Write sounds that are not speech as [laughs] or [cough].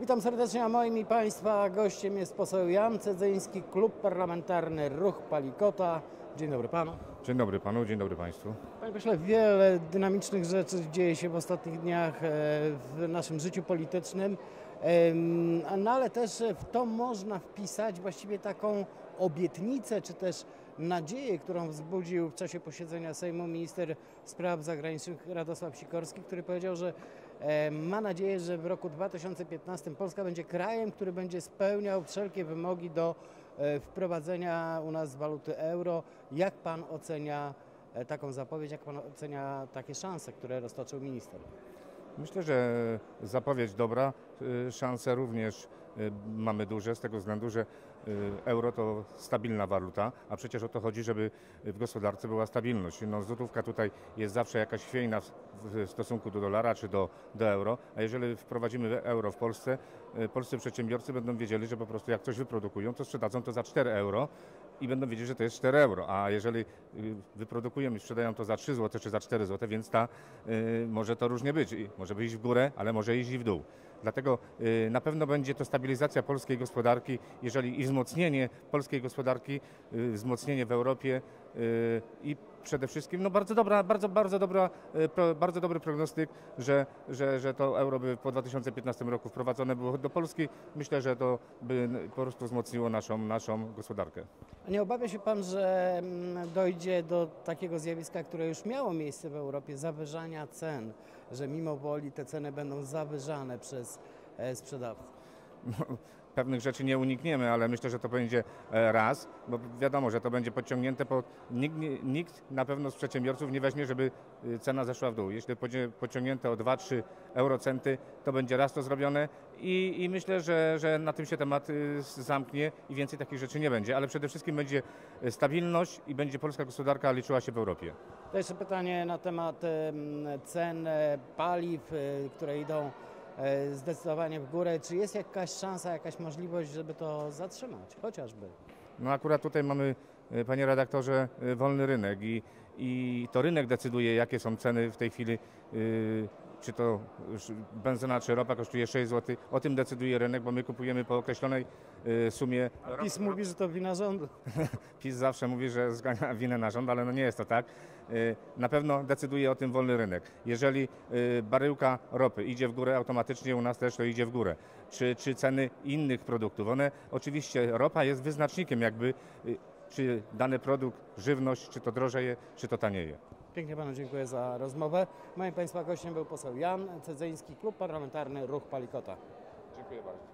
Witam serdecznie, a moim i Państwa gościem jest poseł Jan Cedzyński, Klub Parlamentarny Ruch Palikota. Dzień dobry Panu. Dzień dobry panu, dzień dobry państwu. Panie pośle, wiele dynamicznych rzeczy dzieje się w ostatnich dniach e, w naszym życiu politycznym, no ale też w to można wpisać właściwie taką obietnicę, czy też nadzieję, którą wzbudził w czasie posiedzenia Sejmu minister spraw zagranicznych Radosław Sikorski, który powiedział, że ma nadzieję, że w roku 2015 Polska będzie krajem, który będzie spełniał wszelkie wymogi do e, wprowadzenia u nas waluty euro. Jak pan ocenia e, taką zapowiedź, jak pan ocenia takie szanse, które roztoczył minister? Myślę, że zapowiedź dobra, szanse również y, mamy duże z tego względu, że y, euro to stabilna waluta, a przecież o to chodzi, żeby w gospodarce była stabilność. No, złotówka tutaj jest zawsze jakaś chwiejna w- stosunku do dolara czy do, do euro, a jeżeli wprowadzimy euro w Polsce, y, polscy przedsiębiorcy będą wiedzieli, że po prostu jak coś wyprodukują, to sprzedadzą to za 4 euro i będą wiedzieć, że to jest 4 euro, a jeżeli y, wyprodukują i sprzedają to za 3 zł czy za 4 zł, więc ta, y, może to różnie być. Może by iść w górę, ale może iść i w dół. Dlatego y, na pewno będzie to stabilizacja polskiej gospodarki, jeżeli i wzmocnienie polskiej gospodarki, y, wzmocnienie w Europie i przede wszystkim no bardzo dobra, bardzo, bardzo, dobra, y, bardzo dobry prognostyk, że, że, że to euro by po 2015 roku wprowadzone było do Polski. Myślę, że to by po prostu wzmocniło naszą, naszą gospodarkę. Nie obawia się pan, że mm, dojdzie do takiego zjawiska, które już miało miejsce w Europie, zawyżania cen, że mimo woli te ceny będą zawyżane przez e, sprzedawców? [laughs] Pewnych rzeczy nie unikniemy, ale myślę, że to będzie e, raz, bo wiadomo, że to będzie podciągnięte, po, nikt, nikt na pewno z przedsiębiorców nie weźmie, żeby y, cena zeszła w dół. Jeśli będzie podciągnięte o 2-3 eurocenty, to będzie raz to zrobione i, i myślę, że, że na tym się temat y, zamknie i więcej takich rzeczy nie będzie, ale przede wszystkim będzie y, stabilność i będzie polska gospodarka liczyła się w Europie. To jeszcze pytanie na temat em, cen e, paliw, e, które idą zdecydowanie w górę. Czy jest jakaś szansa, jakaś możliwość, żeby to zatrzymać, chociażby? No akurat tutaj mamy, e, panie redaktorze, e, wolny rynek i, i to rynek decyduje, jakie są ceny w tej chwili. Y, Czy to już benzyna, czy ropa kosztuje 6 zł. O tym decyduje rynek, bo my kupujemy po określonej y, sumie. PiS mówi, że to wina rządu. [laughs] PiS zawsze mówi, że zgania [laughs] winę na rząd, ale no nie jest to tak. Y, Na pewno decyduje o tym wolny rynek. Jeżeli y, baryłka ropy idzie w górę, automatycznie u nas też to idzie w górę. Czy, czy ceny innych produktów. One oczywiście, ropa jest wyznacznikiem jakby, y, czy dany produkt, żywność, czy to drożeje, czy to tanieje. Pięknie panu dziękuję za rozmowę. Moim państwa gościem był poseł Jan Cedzyński, Klub Parlamentarny Ruch Palikota. Dziękuję bardzo.